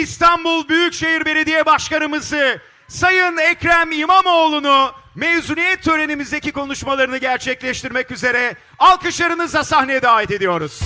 İstanbul Büyükşehir Belediye Başkanımızı Sayın Ekrem İmamoğlu'nu mezuniyet törenimizdeki konuşmalarını gerçekleştirmek üzere alkışlarınızla sahneye davet ediyoruz.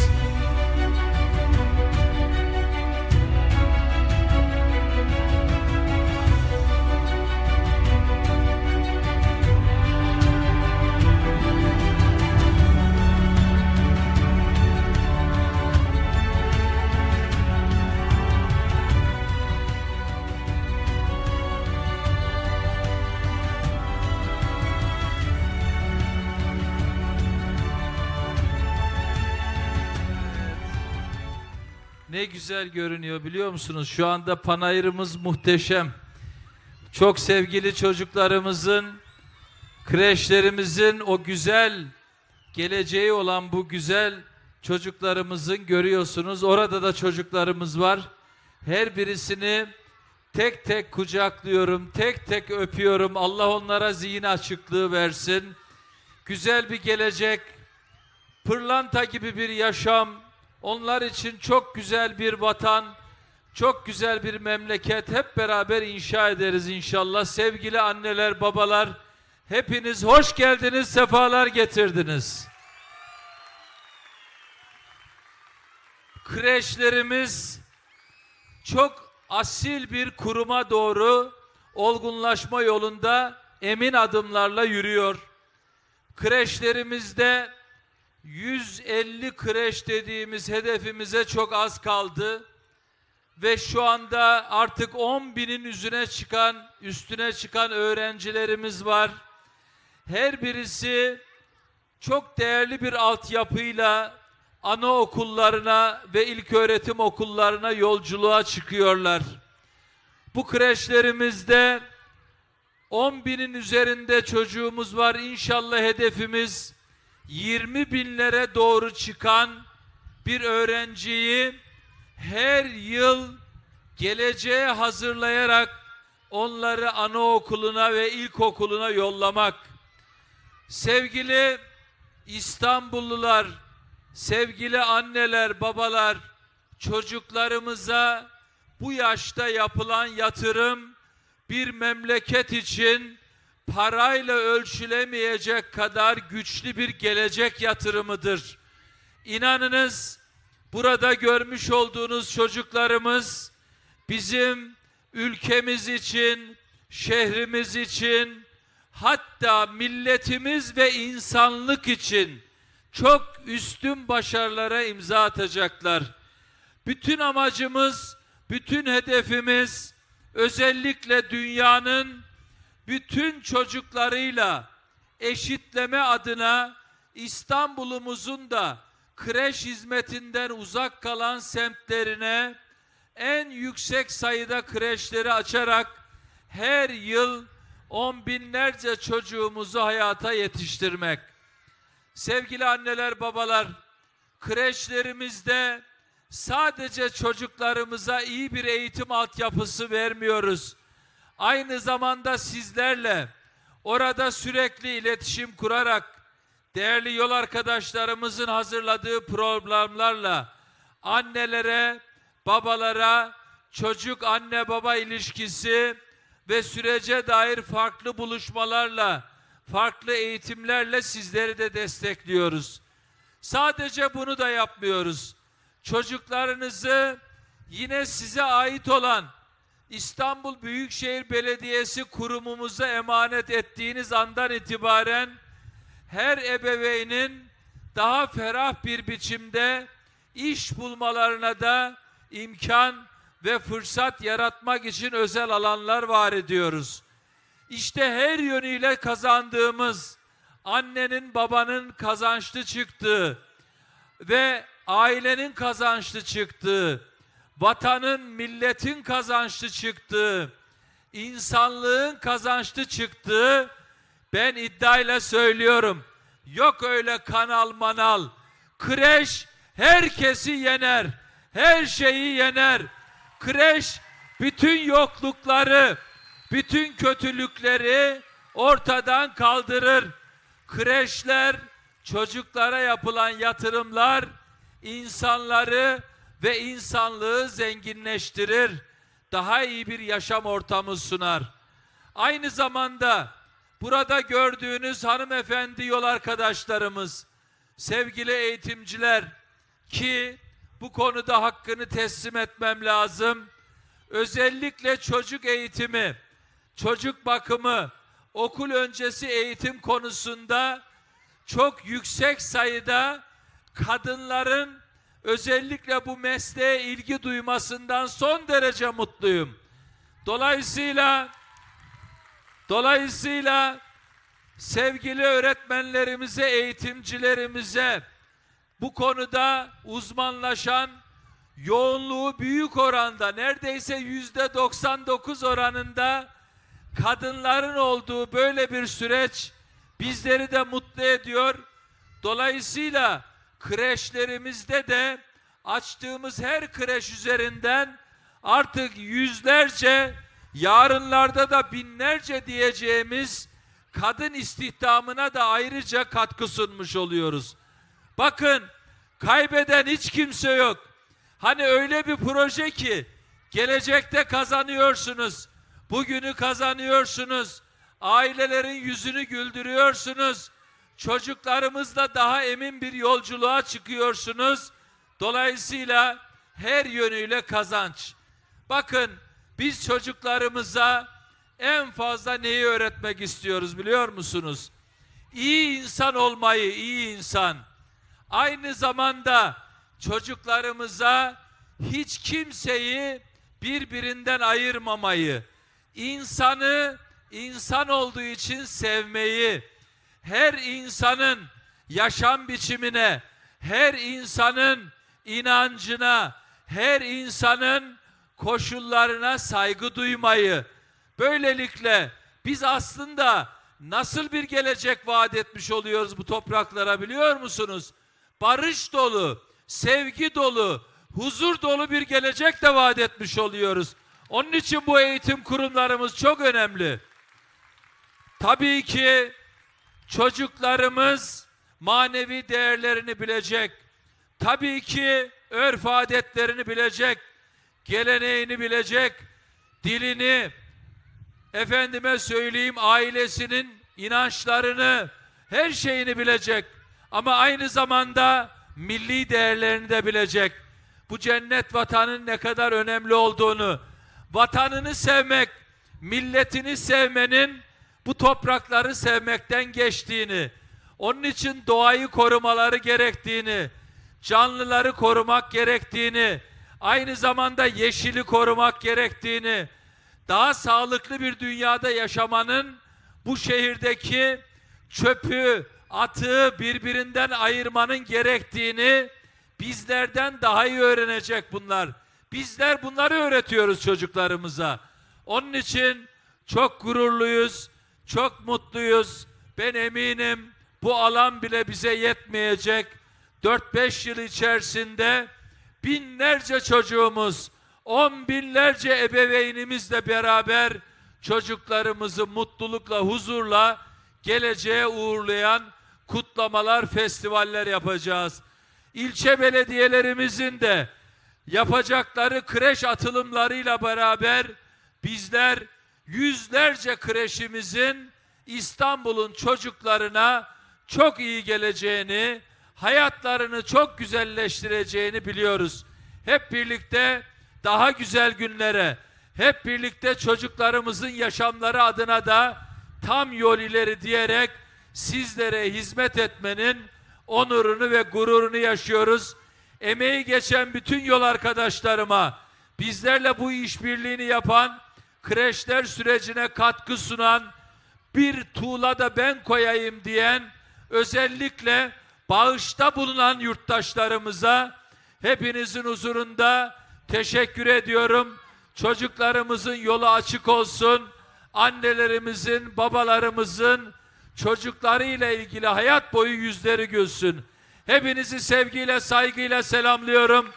Ne güzel görünüyor biliyor musunuz? Şu anda panayırımız muhteşem. Çok sevgili çocuklarımızın, kreşlerimizin o güzel geleceği olan bu güzel çocuklarımızın görüyorsunuz. Orada da çocuklarımız var. Her birisini tek tek kucaklıyorum, tek tek öpüyorum. Allah onlara zihin açıklığı versin. Güzel bir gelecek, pırlanta gibi bir yaşam, onlar için çok güzel bir vatan, çok güzel bir memleket hep beraber inşa ederiz inşallah. Sevgili anneler, babalar, hepiniz hoş geldiniz, sefalar getirdiniz. Kreşlerimiz çok asil bir kuruma doğru olgunlaşma yolunda emin adımlarla yürüyor. Kreşlerimizde 150 kreş dediğimiz hedefimize çok az kaldı. Ve şu anda artık 10 binin üzerine çıkan, üstüne çıkan öğrencilerimiz var. Her birisi çok değerli bir altyapıyla anaokullarına ve ilköğretim okullarına yolculuğa çıkıyorlar. Bu kreşlerimizde 10 binin üzerinde çocuğumuz var. İnşallah hedefimiz 20 binlere doğru çıkan bir öğrenciyi her yıl geleceğe hazırlayarak onları anaokuluna ve ilkokuluna yollamak. Sevgili İstanbullular, sevgili anneler, babalar, çocuklarımıza bu yaşta yapılan yatırım bir memleket için parayla ölçülemeyecek kadar güçlü bir gelecek yatırımıdır. İnanınız burada görmüş olduğunuz çocuklarımız bizim ülkemiz için, şehrimiz için, hatta milletimiz ve insanlık için çok üstün başarılara imza atacaklar. Bütün amacımız, bütün hedefimiz özellikle dünyanın bütün çocuklarıyla eşitleme adına İstanbul'umuzun da kreş hizmetinden uzak kalan semtlerine en yüksek sayıda kreşleri açarak her yıl on binlerce çocuğumuzu hayata yetiştirmek. Sevgili anneler, babalar, kreşlerimizde sadece çocuklarımıza iyi bir eğitim altyapısı vermiyoruz. Aynı zamanda sizlerle orada sürekli iletişim kurarak değerli yol arkadaşlarımızın hazırladığı programlarla annelere, babalara, çocuk anne baba ilişkisi ve sürece dair farklı buluşmalarla, farklı eğitimlerle sizleri de destekliyoruz. Sadece bunu da yapmıyoruz. Çocuklarınızı yine size ait olan İstanbul Büyükşehir Belediyesi kurumumuza emanet ettiğiniz andan itibaren her ebeveynin daha ferah bir biçimde iş bulmalarına da imkan ve fırsat yaratmak için özel alanlar var ediyoruz. İşte her yönüyle kazandığımız annenin babanın kazançlı çıktığı ve ailenin kazançlı çıktığı, vatanın, milletin kazançlı çıktığı, insanlığın kazançlı çıktığı ben iddiayla söylüyorum. Yok öyle kanal manal. Kreş herkesi yener. Her şeyi yener. Kreş bütün yoklukları, bütün kötülükleri ortadan kaldırır. Kreşler, çocuklara yapılan yatırımlar insanları ve insanlığı zenginleştirir. daha iyi bir yaşam ortamı sunar. Aynı zamanda burada gördüğünüz hanımefendi yol arkadaşlarımız, sevgili eğitimciler ki bu konuda hakkını teslim etmem lazım. Özellikle çocuk eğitimi, çocuk bakımı, okul öncesi eğitim konusunda çok yüksek sayıda kadınların özellikle bu mesleğe ilgi duymasından son derece mutluyum. Dolayısıyla dolayısıyla sevgili öğretmenlerimize, eğitimcilerimize bu konuda uzmanlaşan yoğunluğu büyük oranda neredeyse yüzde 99 oranında kadınların olduğu böyle bir süreç bizleri de mutlu ediyor. Dolayısıyla kreşlerimizde de açtığımız her kreş üzerinden artık yüzlerce yarınlarda da binlerce diyeceğimiz kadın istihdamına da ayrıca katkı sunmuş oluyoruz. Bakın kaybeden hiç kimse yok. Hani öyle bir proje ki gelecekte kazanıyorsunuz. Bugünü kazanıyorsunuz. Ailelerin yüzünü güldürüyorsunuz. Çocuklarımızla daha emin bir yolculuğa çıkıyorsunuz. Dolayısıyla her yönüyle kazanç. Bakın biz çocuklarımıza en fazla neyi öğretmek istiyoruz biliyor musunuz? İyi insan olmayı, iyi insan. Aynı zamanda çocuklarımıza hiç kimseyi birbirinden ayırmamayı, insanı insan olduğu için sevmeyi, her insanın yaşam biçimine, her insanın inancına, her insanın koşullarına saygı duymayı, böylelikle biz aslında nasıl bir gelecek vaat etmiş oluyoruz bu topraklara biliyor musunuz? Barış dolu, sevgi dolu, huzur dolu bir gelecek de vaat etmiş oluyoruz. Onun için bu eğitim kurumlarımız çok önemli. Tabii ki çocuklarımız manevi değerlerini bilecek. Tabii ki örf adetlerini bilecek. Geleneğini bilecek. Dilini, efendime söyleyeyim ailesinin inançlarını, her şeyini bilecek. Ama aynı zamanda milli değerlerini de bilecek. Bu cennet vatanın ne kadar önemli olduğunu, vatanını sevmek, milletini sevmenin bu toprakları sevmekten geçtiğini, onun için doğayı korumaları gerektiğini, canlıları korumak gerektiğini, aynı zamanda yeşili korumak gerektiğini, daha sağlıklı bir dünyada yaşamanın bu şehirdeki çöpü, atığı birbirinden ayırmanın gerektiğini bizlerden daha iyi öğrenecek bunlar. Bizler bunları öğretiyoruz çocuklarımıza. Onun için çok gururluyuz, çok mutluyuz. Ben eminim bu alan bile bize yetmeyecek. 4-5 yıl içerisinde binlerce çocuğumuz, on binlerce ebeveynimizle beraber çocuklarımızı mutlulukla, huzurla geleceğe uğurlayan kutlamalar, festivaller yapacağız. İlçe belediyelerimizin de yapacakları kreş atılımlarıyla beraber bizler yüzlerce kreşimizin İstanbul'un çocuklarına çok iyi geleceğini, hayatlarını çok güzelleştireceğini biliyoruz. Hep birlikte daha güzel günlere, hep birlikte çocuklarımızın yaşamları adına da tam yol ileri diyerek sizlere hizmet etmenin onurunu ve gururunu yaşıyoruz. Emeği geçen bütün yol arkadaşlarıma, bizlerle bu işbirliğini yapan, kreşler sürecine katkı sunan, bir tuğla da ben koyayım diyen, özellikle bağışta bulunan yurttaşlarımıza hepinizin huzurunda teşekkür ediyorum. Çocuklarımızın yolu açık olsun. Annelerimizin, babalarımızın çocuklarıyla ilgili hayat boyu yüzleri gülsün. Hepinizi sevgiyle, saygıyla selamlıyorum.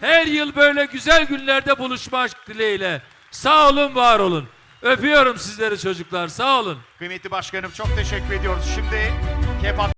Her yıl böyle güzel günlerde buluşmak dileğiyle. Sağ olun, var olun. Öpüyorum sizleri çocuklar. Sağ olun. Kıymetli başkanım çok teşekkür ediyoruz. Şimdi Kepat